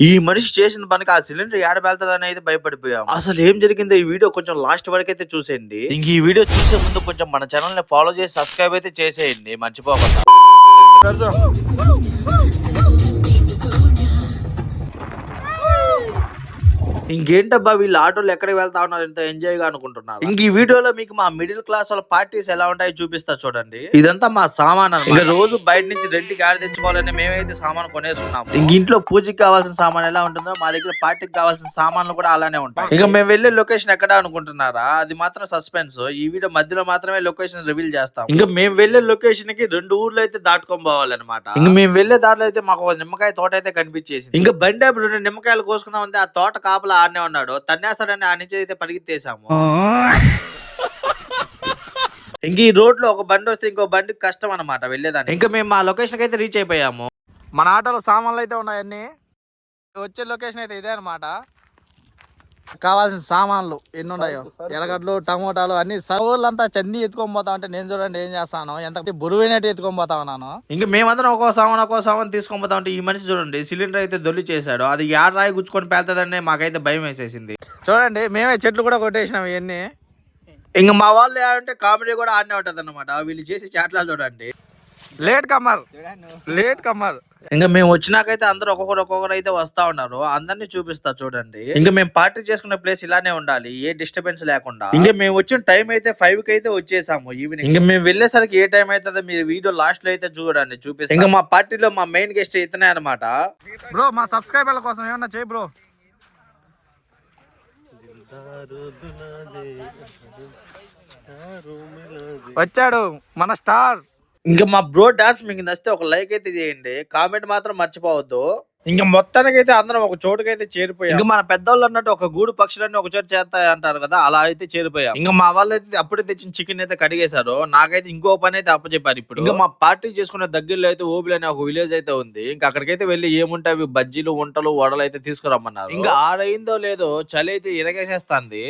ఈ మనిషి చేసిన పనికి ఆ సిలిండర్ ఏడ వెళ్తాదని అయితే భయపడిపోయాం అసలు ఏం జరిగిందో ఈ వీడియో కొంచెం లాస్ట్ వరకు అయితే చూసేయండి. ఇంక ఈ వీడియో చూసే ముందు కొంచెం మన ఛానల్ని ఫాలో చేసి సబ్స్క్రైబ్ అయితే చేసేయండి. మర్చిపోకుండా. ఇంకేంటబ్బా వీళ్ళు ఆటోలు ఎక్కడికి వెళ్తా ఉన్నారు? ఎంత ఎంజాయ్గా అనుకుంటున్నారు. ఇంక ఈ వీడియోలో మీకు మా మిడిల్ క్లాస్ వాళ్ళ పార్టీస్ ఎలా ఉంటాయో చూపిస్తా చూడండి. ఇదంతా మా సామాన్. ఇంకా రోజు బయట నుంచి రెంట్కి ఆడ తెచ్చుకోవాలని మేమైతే సామాన్ కొనేసుకున్నాం ఇంక ఇంట్లో పూజకి కావాల్సిన సామాన్ ఎలా ఉంటుందో మా దగ్గర పార్టీకి కావాల్సిన సామాన్లు కూడా అలానే ఉంటాయి. ఇక మేము వెళ్ళే లొకేషన్ ఎక్కడ అనుకుంటున్నారా? అది మాత్రం సస్పెన్స్ ఈ వీడియో మధ్యలో మాత్రమే లొకేషన్ రివీల్ చేస్తాం ఇంకా మేము వెళ్ళే లొకేషన్కి రెండు ఊర్లు అయితే దాటుకొని పోవాలన్నమాట. ఇంకా మేము వెళ్ళే దారిలో అయితే మాకు నిమ్మకాయ తోట అయితే కనిపించేసింది. ఇంకా బండి అప్పుడు రెండు నిమ్మకాయలు కోసుకుందాం అంటే ఆ తోట కాపలా ఆడనే ఉన్నాడు. తన్నేస్తాడని ఆ నుంచి అయితే పరిగెత్తేసాము. ఇంక ఈ రోడ్లో ఒక బండి వస్తే ఇంకో బండికి కష్టం అనమాట వెళ్ళేదాన్ని ఇంకా మేము మా లొకేషన్ అయితే రీచ్ అయిపోయాము. మన ఆటోలో సామాన్లు అయితే ఉన్నాయన్నీ? వచ్చే లొకేషన్ అయితే ఇదే అనమాట కావాల్సిన సామాన్లు ఎన్ని ఉన్నాయో ఎర్రగడ్డలు టమోటాలు అన్ని సౌర్లంతా చన్నీ ఎత్తుకొని పోతా ఉంటే నేను చూడండి ఏం చేస్తాను ఎంత బరువైనట్టు ఎత్తుకొని పోతా ఉన్నాను. ఇంకా మేమందరం ఒక్కో సామాన్ ఒక్కో సామాన్ తీసుకొని పోతా ఉంటే ఈ మనిషి చూడండి సిలిండర్ అయితే దొల్లి చేశాడు అది యాడ రాయి గుచ్చుకొని పేలుతుందని మాకైతే భయం వేసేసింది. చూడండి మేమే చెట్లు కూడా కొట్టేసినాం ఇవన్నీ. ఇంకా మా వాళ్ళు ఏంటంటే కామెడీ కూడా ఆడనే ఉంటది అనమాట వీళ్ళు చేసి చాట్లాలు చూడండి. లేట్ కమ్మర్ లేట్ కమ్మర్ ఇంకా మేము వచ్చినాకైతే అందరూ ఒక్కొక్కరు ఒక్కొక్కరు అయితే వస్తా ఉన్నారు. అందరినీ చూపిస్తా చూడండి. ఇంకా మేము పార్టీ చేసుకునే ప్లేస్ ఇలానే ఉండాలి. ఏ డిస్టర్బెన్స్ లేకుండా. ఇంకా మేము వచ్చిన టైం అయితే ఫైవ్కి అయితే వచ్చేసాము ఈవినింగ్ ఇంకా మేము వెళ్ళేసరికి ఏ టైం అవుతుందో మీరు వీడియో లాస్ట్లో అయితే చూడండి చూపిస్తాం. ఇంకా మా పార్టీలో మా మెయిన్ గెస్ట్ ఇతనే అనమాట బ్రో మా సబ్స్క్రైబర్ల కోసం ఏమన్నా చేయి బ్రో వచ్చాడు మన స్టార్. ఇంకా మా బ్రో డాన్స్ మీకు నచ్చితే ఒక లైక్ అయితే చేయండి. కామెంట్ మాత్రం మర్చిపోవద్దు. ఇంకా మొత్తానికి అయితే అందరం ఒక చోటుకైతే చేరిపోయాం. ఇంకా మన పెద్దోళ్ళు అన్నట్టు ఒక గూడు పక్షులన్నీ ఒక చోటు చేస్తాయి అంటారు కదా అలా అయితే చేరిపోయాం. ఇంకా మా వాళ్ళు అయితే అప్పుడే తెచ్చిన చికెన్ అయితే కడిగేశారు. నాకైతే ఇంకో పని అయితే అప్పచెప్పారు ఇప్పుడు. ఇంకా మా పార్టీ చేసుకునే దగ్గరలో అయితే ఓబిల్ అనే ఒక విలేజ్ అయితే ఉంది. ఇంకా అక్కడికైతే వెళ్ళి ఏముంటాయి బజ్జీలు వంటలు వడలు అయితే తీసుకురమ్మన్నారు. ఇంకా ఆడైందో లేదో చలి అయితే ఇరగేసేస్తాంది.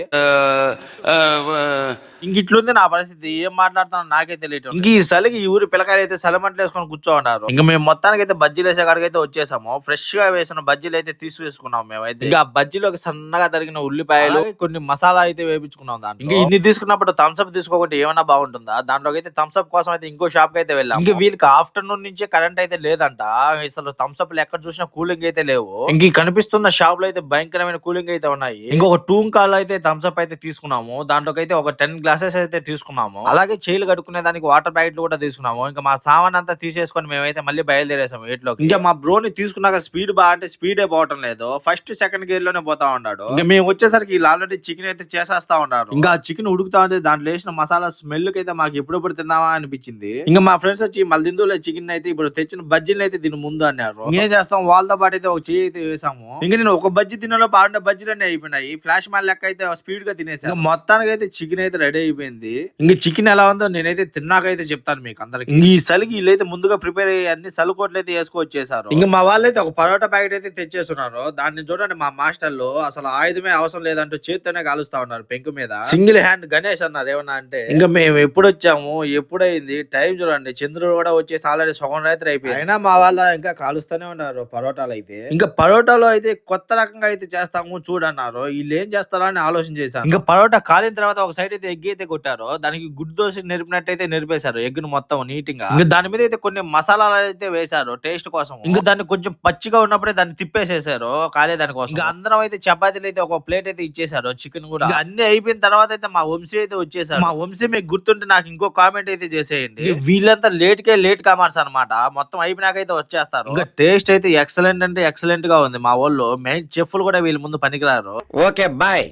ఇంక ఇట్లుంది నా పరిస్థితి. ఏం మాట్లాడుతానో నాకే తెలియటం ఇంక ఈ చలికి ఈ ఊరి పిల్లకాయలు అయితే సలమంటలు వేసుకొని కూర్చో ఉన్నారు ఇంకా మేము మొత్తానికి అయితే బజ్జీలు వేసే కాడికి అయితే వచ్చేసాము. ఫ్రెష్ గా వేసిన బజ్జీలు అయితే తీసివేసుకున్నాం మేమైతే. ఇంకా బజ్జీలోకి సన్నగా తరిగిన ఉల్లిపాయలు కొన్ని మసాలా అయితే వేపించుకున్నాం దాంట్లో. ఇంకా ఇన్ని తీసుకున్నప్పుడు థమ్స్అప్ తీసుకోకుంటే ఏమైనా బాగుంటుందా? దాంట్లోకి అయితే థమ్స్అప్ కోసం అయితే ఇంకో షాప్కి అయితే వెళ్ళాం ఇంకా వీళ్ళకి ఆఫ్టర్నూన్ నుంచే కరెంట్ అయితే లేదంట. అసలు థమ్స్అప్ ఎక్కడ చూసినా కూలింగ్ అయితే లేవు. ఇంక కనిపిస్తున్న షాప్లో అయితే భయంకరమైన కూలింగ్ అయితే ఉన్నాయి. ఇంకొక టూ కాల్ అయితే థమ్స్అప్ అయితే తీసుకున్నాము. దాంట్లోకి అయితే ఒక టెన్ గ్లాసెస్ అయితే తీసుకున్నాము. అలాగే చేయిలు కడుక్కునే దానికి వాటర్ ప్యాకెట్లు కూడా తీసుకున్నాము. ఇంకా మా సామాన్ అంతా తీసేసుకొని మేమైతే మళ్ళీ బయలుదేరేసాము. వీటిలో ఇంకా మా బ్రోని తీసుకున్నాక స్పీడ్ బాగా అంటే స్పీడే పోవటం లేదు. ఫస్ట్ సెకండ్ గేర్లోనే పోతా ఉన్నాడు ఇంకా మేము వచ్చేసరికి వీళ్ళు ఆల్రెడీ చికెన్ అయితే చేసేస్తా ఉన్నారు ఇంకా చికెన్ ఉడుకుతా ఉంటే దాంట్లో వేసిన మసాలా స్మెల్ అయితే మాకు ఎప్పుడెప్పుడు తిందామా అనిపించింది. ఇంకా మా ఫ్రెండ్స్ వచ్చి మళ్ళీ దిందులో చికెన్ అయితే ఇప్పుడు తెచ్చిన బజ్జీలు అయితే దీని ముందు అన్నారు. ఏం చేస్తాం? వాళ్ళతో పాటు అయితే ఒక చేయి అయితే వేసాము. ఇంకా నేను ఒక బజ్జీ తినలో పాడిన బజ్జీలన్నీ అయిపోయినాయి. ఫ్లాష్ మ్యాన్ లెక్క అయితే స్పీడ్గా తినేసాను మొత్తానికి అయితే చికెన్ అయితే రెడీ అయిపోయింది. ఇంకా చికెన్ ఎలా ఉందో నేనైతే తిన్నాకైతే చెప్తాను మీకు అందరికి. ఈ చలికి వీళ్ళైతే ముందుగా ప్రిపేర్ అయ్యి అన్ని సలుకోట్లు అయితే వేసుకొచ్చేసారు. ఇంకా మా వాళ్ళైతే ఒక పరోటా ప్యాకెట్ అయితే తెచ్చేస్తున్నారు. దాన్ని చూడండి మా మాస్టర్లు అసలు ఆయుధమే అవసరం లేదంటూ చేత్తోనే కాలుస్తా ఉన్నారు పెంకు మీద. సింగిల్ హ్యాండ్ గణేష్ అన్నారు ఏమన్నా అంటే. ఇంకా మేము ఎప్పుడు వచ్చాము ఎప్పుడైంది? టైం చూడండి. చంద్రుడు కూడా వచ్చేసి ఆల్రెడీ సగం రాత్రి అయిపోయింది. అయినా మా వాళ్ళ ఇంకా కాలుస్తూనే ఉన్నారు పరోటాలు అయితే. ఇంకా పరోటాలో అయితే కొత్త రకంగా అయితే చేస్తాము చూడన్నారు. వీళ్ళు ఏం చేస్తారో అని ఆలోచన చేశాను ఇంకా పరోటా కాలిన తర్వాత ఒక సైడ్ అయితే ఎగ్ అయితే కొట్టారు. దానికి గుడ్డు దోశ నెరిపినట్టు అయితే నెరిపేశారు ఎగ్ను మొత్తం నీట్గా. ఇంకా దాని మీద అయితే కొన్ని మసాలాలు అయితే వేశారు టేస్ట్ కోసం. ఇంకా దాన్ని కొంచెం పచ్చిగా ఉన్నప్పుడే దాన్ని తిప్పేసేసారు కాలే దానికోసం. ఇంకా అందరం అయితే చపాతీలు అయితే ఒక ప్లేట్ అయితే ఇచ్చేసారు చికెన్ కూడా. అన్ని అయిపోయిన తర్వాత అయితే మా వంశీ అయితే వచ్చేసారు మా వంశీ మీకు గుర్తుంటే నాకు ఇంకో కామెంట్ అయితే చేసేయండి. వీళ్ళంతా లేట్ కే లేట్ కామర్స్ అనమాట మొత్తం అయిపోయినాక అయితే వచ్చేస్తారు. ఇంకా టేస్ట్ అయితే ఎక్సలెంట్ అంటే ఎక్సలెంట్గా ఉంది మా వాళ్ళు. మెయిన్ చెఫ్లు కూడా వీళ్ళ ముందు పనికిరారు. Okay bye.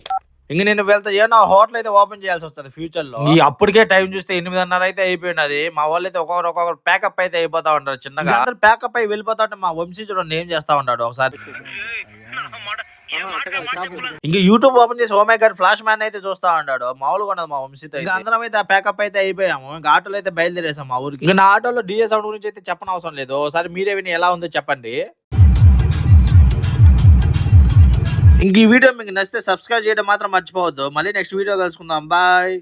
ఇంక నేను వెళ్తా ఏమన్నా హోటల్ అయితే ఓపెన్ చేయాల్సి వస్తుంది ఫ్యూచర్లో ఈ అప్పటికే టైం చూస్తే ఎనిమిదిన్నర అయితే అయిపోయినది మా వాళ్ళు అయితే ఒక్కొక్కరు ఒక్కొక్కరు ప్యాకప్ అయితే అయిపోతా ఉంటారు చిన్నగా. అందరు ప్యాకప్ అయి వెళ్ళిపోతా ఉంటే మా వంశీ చూడండి ఏం చేస్తా ఉంటాడు ఒకసారి. ఇంకా యూట్యూబ్ ఓపెన్ చేసి ఓమే గారి ఫ్లాష్ మ్యాన్ అయితే చూస్తా ఉంటాడు మామూలుగా ఉన్నది మా వంశీతో ఇంకా అందరం అయితే ఆ ప్యాకప్ అయితే అయిపోయాము. ఇంకా ఆటోలో అయితే బయలుదేరేసాం మా ఊరికి. ఇంకా నా ఆటోలో డిఏ సౌండ్ గురించి అయితే చెప్పనవసరం లేదు. ఒకసారి మీరే విని ఎలా ఉందో చెప్పండి. ఇంక ఈ వీడియో మీకు నచ్చితే సబ్స్క్రైబ్ చేయడం మాత్రం మర్చిపోవద్దు. మళ్ళీ నెక్స్ట్ వీడియో కలుసుకుందాం. బాయ్